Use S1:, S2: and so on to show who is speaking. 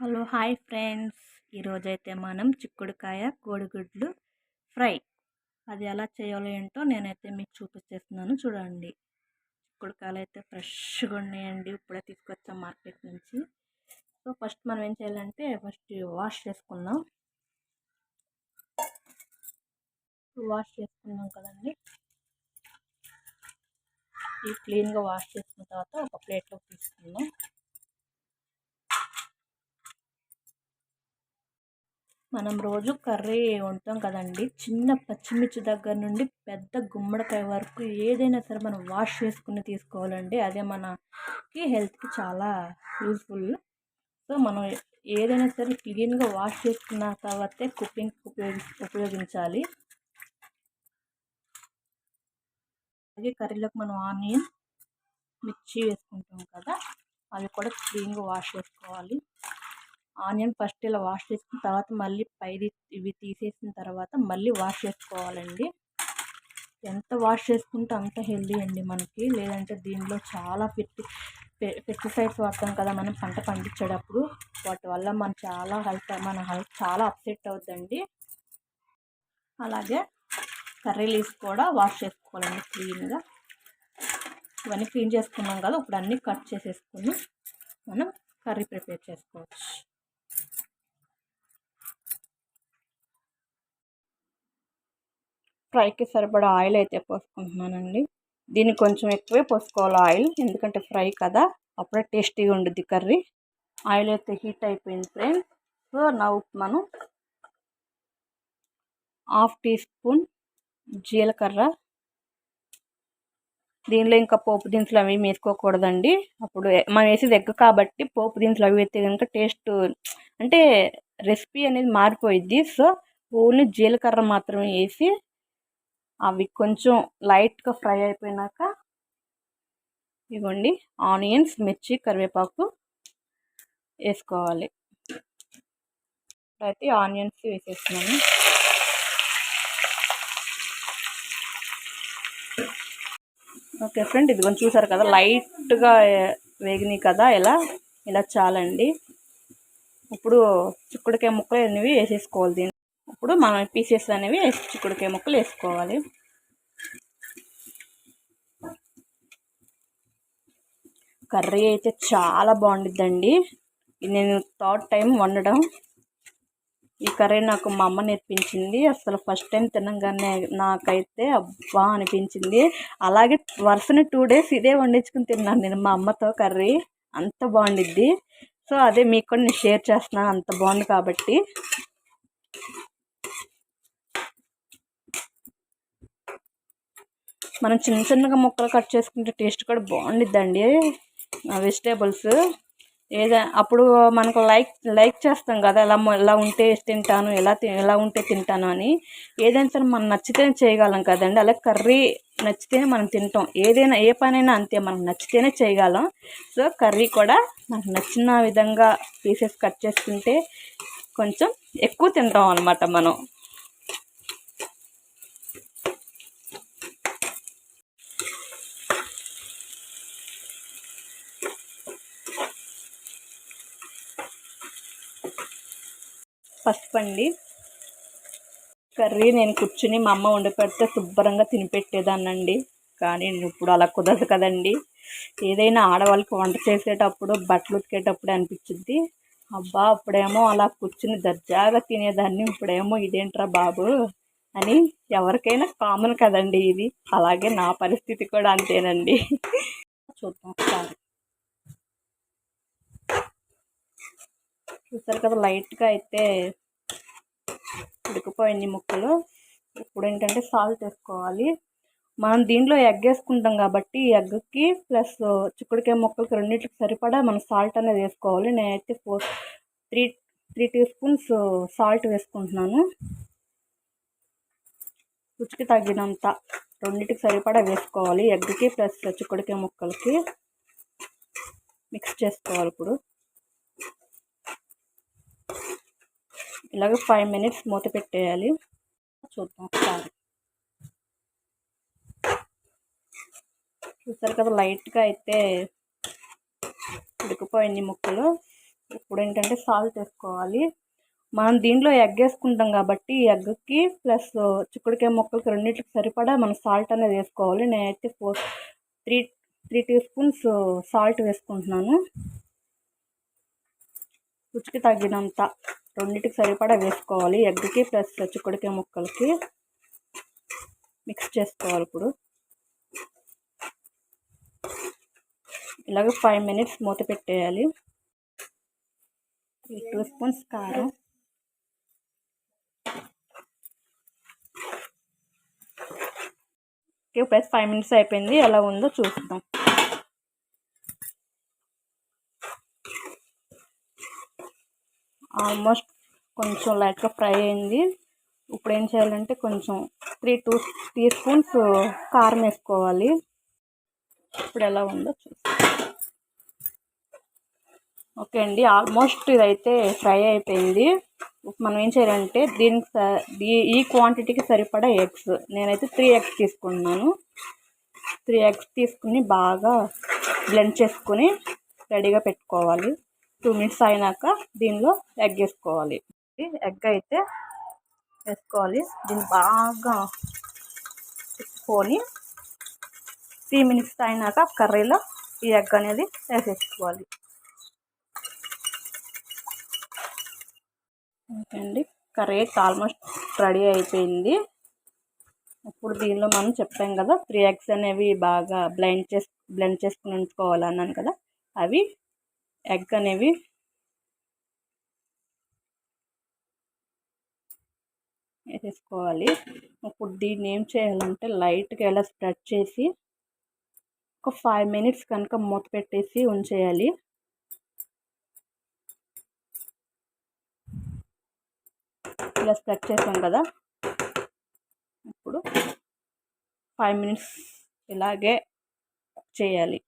S1: Hello hi friends. ఈరోజైతే మనం చిక్కుడుకాయ కోడిగుడ్లు ఫ్రై. అది ఎలా చేయాలో ఏంటో నేనైతే మీకు చూపించేస్తున్నాను చూడండి. చిక్కుడుకాయలు అయితే ఫ్రెష్గా ఉన్నాయండి. ఇప్పుడే తీసుకొచ్చాం మార్కెట్ నుంచి. సో ఫస్ట్ మనం ఏం చేయాలంటే ఫస్ట్ వాష్ చేసుకుందాం. వాష్ చేసుకున్నాం కదండి. ఈ క్లీన్గా వాష్ చేసుకున్న తర్వాత ఒక ప్లేట్లో తీసుకుందాం. మనం రోజు కర్రీ వండుతాం కదండి. చిన్న పచ్చిమిర్చి దగ్గర నుండి పెద్ద గుమ్మడికాయ వరకు ఏదైనా సరే మనం వాష్ చేసుకుని తీసుకోవాలండి. అదే మనకి హెల్త్కి చాలా యూస్ఫుల్. సో మనం ఏదైనా సరే క్లీన్గా వాష్ చేసుకున్న తర్వాతే కుకింగ్ ఉపయోగి ఉపయోగించాలి. అలాగే కర్రీలోకి మనం ఆనియన్ మిర్చి వేసుకుంటాం కదా అవి కూడా క్లీన్గా వాష్ చేసుకోవాలి. ఆనియన్ ఫస్ట్ ఇలా వాష్ చేసుకున్న తర్వాత మళ్ళీ పైది ఇవి తీసేసిన తర్వాత మళ్ళీ వాష్ చేసుకోవాలండి. ఎంత వాష్ చేసుకుంటే అంత హెల్దీ అండి మనకి. లేదంటే దీనిలో చాలా పెట్టి పెస్టిసైడ్స్ వాడతాం కదా మనం పంట పండించేటప్పుడు. వాటి వల్ల మన చాలా హెల్త్ మన హెల్త్ చాలా అప్సెట్ అవుతుందండి అలాగే కర్రీ లీవ్స్ కూడా వాష్ చేసుకోవాలండి క్లీన్గా. ఇవన్నీ క్లీన్ చేసుకున్నాం కదా ఇప్పుడు అన్నీ కట్ చేసేసుకుని మనం కర్రీ ప్రిపేర్ చేసుకోవచ్చు. ఫ్రైకి సరిపడా ఆయిల్ అయితే పోసుకుంటున్నానండి. దీన్ని కొంచెం ఎక్కువే పోసుకోవాలి ఆయిల్ ఎందుకంటే ఫ్రై కదా అప్పుడే టేస్టీగా ఉండుద్ది కర్రీ. ఆయిల్ అయితే హీట్ అయిపోయింది ఫ్రెండ్స్. సో నవ్వు మనం హాఫ్ టీ స్పూన్ జీలకర్ర. దీనిలో ఇంకా పోపు దినుసులు అవి వేసుకోకూడదండి. అప్పుడు మనం వేసేది ఎగ్ కాబట్టి పోపు దినుసులు అవి వేస్తే కనుక టేస్ట్ అంటే రెసిపీ అనేది మారిపోయిద్ది. సో ఓన్లీ జీలకర్ర మాత్రమే వేసి అవి కొంచెం లైట్గా ఫ్రై అయిపోయినాక ఇవ్వండి. ఆనియన్స్ మిర్చి కరివేపాకు వేసుకోవాలి. అయితే ఆనియన్స్ వేసేస్తున్నాను. ఓకే ఫ్రెండ్ ఇది కొంచెం చూసారు కదా లైట్గా వేగినాయి కదా ఇలా ఇలా చాలండి. ఇప్పుడు చిక్కుడుకాయ ముక్కలు అనేవి వేసేసుకోవాలి దీన్ని. ఇప్పుడు మనం పీసెస్ అనేవి చిక్కుడుకాయ ముక్కలు వేసుకోవాలి. కర్రీ అయితే చాలా బాగుండిద్దండి. నేను థర్డ్ టైం వండడం. ఈ కర్రీ నాకు మా అమ్మ నేర్పించింది. అసలు ఫస్ట్ టైం తినగానే నాకైతే అబ్బా అనిపించింది. అలాగే వరుసని టూ డేస్ ఇదే వండించుకుని తిన్నాను నేను మా అమ్మతో కర్రీ. అంత బాగుండిద్ది. సో అదే మీకు కూడా నేను షేర్ చేస్తున్నాను. అంత బాగుంది కాబట్టి. మనం చిన్న చిన్నగా ముక్కలు కట్ చేసుకుంటే టేస్ట్ కూడా బాగుండిద్దండి. వెజిటేబుల్స్. ఏదో అప్పుడు మనకు లైక్ లైక్ చేస్తాం కదా ఎలా ఎలా ఉంటే తింటాను ఎలా ఎలా ఉంటే తింటాను అని. ఏదైనా సరే మనం నచ్చితేనే చేయగలం కదండి. అలా కర్రీ నచ్చితేనే మనం తింటాం. ఏదైనా ఏ పనైనా అంతే మనకు నచ్చితేనే చేయగలం. సో కర్రీ కూడా మనకు నచ్చిన విధంగా పీసెస్ కట్ చేసుకుంటే కొంచెం ఎక్కువ తింటాం అనమాట మనం. పసుపు అండి కర్రీ నేను కూర్చుని మా అమ్మ వండి పెడితే శుభ్రంగా తినిపెట్టేదాన్నండి. కానీ ఇప్పుడు అలా కుదరదు కదండి. ఏదైనా ఆడవాళ్ళకి వంట చేసేటప్పుడు బట్టలు ఉతికేటప్పుడు అనిపించింది అబ్బా అప్పుడేమో అలా కూర్చుని దర్జాగా తినేదాన్ని ఇప్పుడేమో ఇదేంట్రా బాబు అని ఎవరికైనా కామన్ కదండి ఇది. అలాగే నా పరిస్థితి కూడా అంతేనండి. చూద్దాం ఒకసారి. చూసారు కదా లైట్గా అయితే ఉడికిపోయింది ముక్కలు. ఇప్పుడు ఏంటంటే సాల్ట్ వేసుకోవాలి. మనం దీంట్లో ఎగ్ వేసుకుంటాం కాబట్టి ఎగ్కి ప్లస్ చిక్కుడుకాయ ముక్కలకి రెండింటికి సరిపడా మనం సాల్ట్ అనేది వేసుకోవాలి. నేనైతే four three three tea spoons salt వేసుకుంటున్నాను. రుచికి తగ్గినంత రెండింటికి సరిపడా వేసుకోవాలి. ఎగ్కి ప్లస్ చిక్కుడుకాయ ముక్కలకి మిక్స్ చేసుకోవాలి ఇప్పుడు. ఇలాగ ఫైవ్ మినిట్స్ మూత పెట్టేయాలి. చూద్దాం ఒకసారి. చూసారు కదా లైట్గా అయితే ఉడికిపోయింది ముక్కలు. ఇప్పుడు ఏంటంటే సాల్ట్ వేసుకోవాలి. మనం దీంట్లో ఎగ్ వేసుకుంటాం కాబట్టి ఈ ఎగ్కి ప్లస్ చిక్కుడుకాయ ముక్కలకి రెండింటికి సరిపడా మనం సాల్ట్ అనేది వేసుకోవాలి. నేనైతే four three three tea spoons salt వేసుకుంటున్నాను. రుచికి తగినంత రెండింటికి సరిపడా వేసుకోవాలి. ఎగ్కి ప్లస్ చిక్కుడుకాయ ముక్కలకి మిక్స్ చేసుకోవాలి ఇప్పుడు. ఇలాగ ఫైవ్ మినిట్స్ మూత పెట్టేయాలి. టూ స్పూన్స్ కారం. ప్లస్ ఫైవ్ మినిట్స్ అయిపోయింది. ఎలా ఉందో చూస్తాం. ఆల్మోస్ట్ కొంచెం లైట్గా ఫ్రై అయింది. ఇప్పుడు ఏం చేయాలంటే కొంచెం త్రీ టూ టీ స్పూన్స్ కారం వేసుకోవాలి. ఇప్పుడు ఎలా ఉందో చూస్తాం. ఓకే అండి ఆల్మోస్ట్ ఇదైతే ఫ్రై అయిపోయింది. మనం ఏం చేయాలంటే దీనికి ఈ క్వాంటిటీకి సరిపడా ఎగ్స్. నేనైతే త్రీ ఎగ్స్ తీసుకున్నాను. త్రీ ఎగ్స్ తీసుకుని బాగా బ్లెండ్ చేసుకుని రెడీగా పెట్టుకోవాలి. టూ మినిట్స్ అయినాక దీనిలో ఎగ్ వేసుకోవాలి. ఎగ్ అయితే వేసుకోవాలి. దీన్ని బాగా తిప్పుకొని త్రీ మినిట్స్ అయినాక కర్రీలో ఈ ఎగ్ అనేది వేసేసుకోవాలి. ఓకే అండి. కర్రీ ఆల్మోస్ట్ రెడీ అయిపోయింది. ఇప్పుడు దీనిలో మనం చెప్పాం కదా త్రీ ఎగ్స్ అనేవి బాగా బ్లెండ్ చేసి బ్లెండ్ చేసుకుని ఉంచుకోవాలి అన్నాను కదా అవి ఎగ్ అనేవి. వేసేసుకోవాలి. ఇప్పుడు దీన్ని ఏం చేయాలంటే లైట్గా ఇలా స్ప్రెడ్ చేసి ఒక ఫైవ్ మినిట్స్ కనుక మూత పెట్టేసి ఉంచేయాలి. ఇలా స్ప్రెడ్ చేసాం కదా. ఇప్పుడు ఫైవ్ మినిట్స్ ఇలాగే చేయాలి.